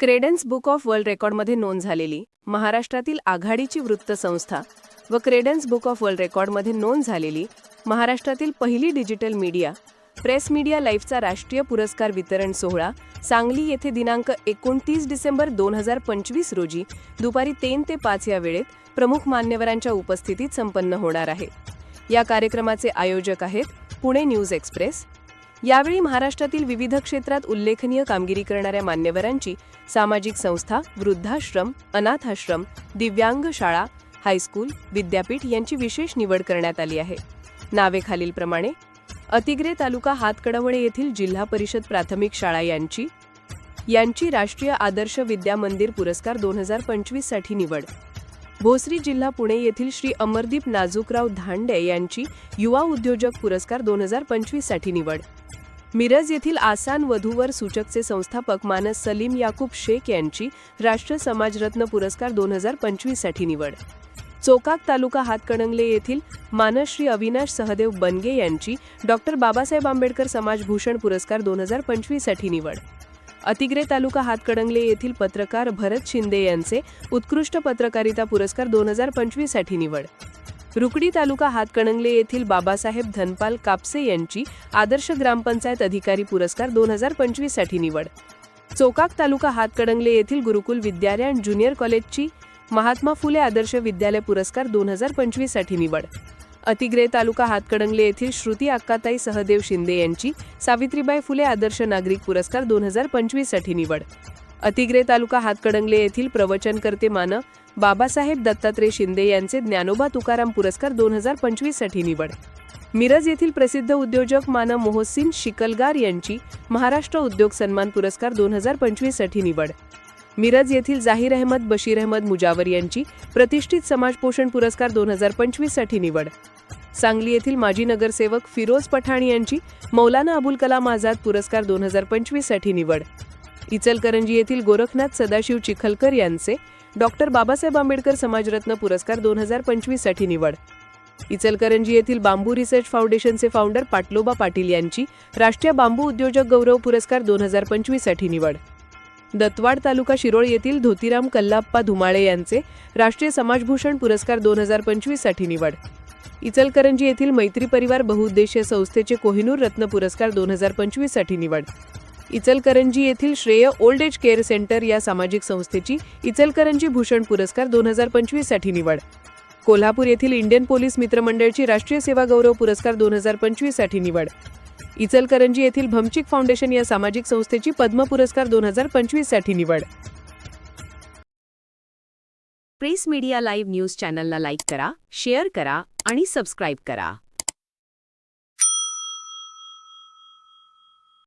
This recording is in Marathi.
क्रेडेन्स बुक ऑफ वर्ल्ड रेकॉर्डमध्ये नोंद झालेली महाराष्ट्रातील आघाडीची वृत्तसंस्था व क्रेडन्स बुक ऑफ वर्ल्ड रेकॉर्डमध्ये नोंद झालेली महाराष्ट्रातील पहिली डिजिटल मीडिया प्रेस मीडिया लाईफचा राष्ट्रीय पुरस्कार वितरण सोहळा सांगली येथे दिनांक एकोणतीस डिसेंबर दोन हजार पंचवीस रोजी दुपारी तीन ते पाच या वेळेत प्रमुख मान्यवरांच्या उपस्थितीत संपन्न होणार आहे. या कार्यक्रमाचे आयोजक आहेत पुणे न्यूज एक्सप्रेस यावेळी महाराष्ट्रातील विविध क्षेत्रात उल्लेखनीय कामगिरी करणाऱ्या मान्यवरांची सामाजिक संस्था वृद्धाश्रम अनाथाश्रम दिव्यांग शाळा हायस्कूल विद्यापीठ यांची विशेष निवड करण्यात आली आहे. नावे खालीलप्रमाणे अतिग्रे तालुका हातकडवणे येथील जिल्हा परिषद प्राथमिक शाळा यांची यांची राष्ट्रीय आदर्श विद्या मंदिर पुरस्कार दोन हजार पंचवीससाठी निवड. भोसरी जिल्हा पुणे येथील श्री अमरदीप नाजूकराव धांडे यांची युवा उद्योजक पुरस्कार दोन हजार पंचवीससाठी निवड. मिरज येथील आसान वधूवर सूचकचे संस्थापक मानस सलीम याकूब शेख यांची राष्ट्र समाजरत्न पुरस्कार दोन हजार पंचवीससाठी निवड. चोकाक तालुका हातकणंगले येथील मानस श्री अविनाश सहदेव बनगे यांची डॉक्टर बाबासाहेब आंबेडकर समाजभूषण पुरस्कार दोन हजार पंचवीससाठी निवड. अतिग्रे तालुका हातकणंगले येथील पत्रकार भरत शिंदे यांचे उत्कृष्ट पत्रकारिता पुरस्कार दोन हजार पंचवीससाठी निवड. रुकडी तालुका हातकणंगले येथील बाबासाहेब धनपाल कापसे यांची आदर्श ग्रामपंचायत अधिकारी पुरस्कार दोन हजार पंचवीससाठी निवड. चोकाक तालुका हातकणंगले येथील गुरुकुल विद्यालयन ज्युनियर कॉलेजची महात्मा फुले आदर्श विद्यालय पुरस्कार दोन हजार पंचवीससाठी निवड. अतिग्रे तालुका हातकणंगले येथील श्रुती अक्काताई सहदेव शिंदे यांची सावित्रीबाई फुले आदर्श नागरिक पुरस्कार दोन हजार पंचवीससाठी निवड. अतिग्रे तालुका हातकणंगले येथील प्रवचनकर्ते मान बाबासाहेब दत्तात्रय शिंदे यांचे ज्ञानोबा तुकाराम पुरस्कार दोन हजार पंचवीससाठी निवड. मिरज येथील प्रसिद्ध उद्योजक मान मोहसिन शिकलगार यांची महाराष्ट्र उद्योग सन्मान पुरस्कार दोन हजार पंचवीससाठी निवड. मिरज येथील जाहीर अहमद बशीर अहमद मुजावर यांची प्रतिष्ठित समाज पोषण पुरस्कार दोन हजार पंचवीससाठी निवड. सांगली येथील माजी नगरसेवक फिरोज पठाण यांची मौलाना अबुल कलाम आझाद पुरस्कार दोन हजार पंचवीससाठी निवड. इचलकरंजी येथील गोरखनाथ सदाशिव चिखलकर यांचे डॉक्टर बाबासाहेब आंबेडकर समाजरत्न पुरस्कार दोन हजार पंचवीससाठी निवड. इचलकरंजी येथील बांबू रिसर्च फाउंडेशनचे फाउंडर पाटलोबा पाटील यांची राष्ट्रीय बांबू उद्योजक गौरव पुरस्कार दोन हजार पंचवीससाठी निवड. दत्तवाड तालुका शिरोळ येथील धोतीराम कल्लाप्पा धुमाळे यांचे राष्ट्रीय समाजभूषण पुरस्कार दोन हजार पंचवीससाठी निवड. इचलकरंजी येथील मैत्री परिवार बहुउद्देशीय संस्थेचे कोहिनूर रत्न पुरस्कार दोन हजार पंचवीससाठी निवड. इचलकरंजी येथील श्रेय ओल्ड एज केअर सेंटर या सामाजिक संस्थेची इचलकरंजी भूषण पुरस्कार दोन हजार पंचवीससाठी निवड. कोल्हापूर येथील इंडियन पोलीस मित्रमंडळची राष्ट्रीय सेवा गौरव पुरस्कार दोन हजार पंचवीससाठी निवड. इचलकरंजी येथील भमचिक फाउंडेशन या सामाजिक संस्थेची पद्म पुरस्कार दोन हजार पंचवीससाठी निवड. प्रेस मीडिया लाईव्ह न्यूज चॅनलला लाईक करा शेअर करा आणि सबस्क्राईब करा.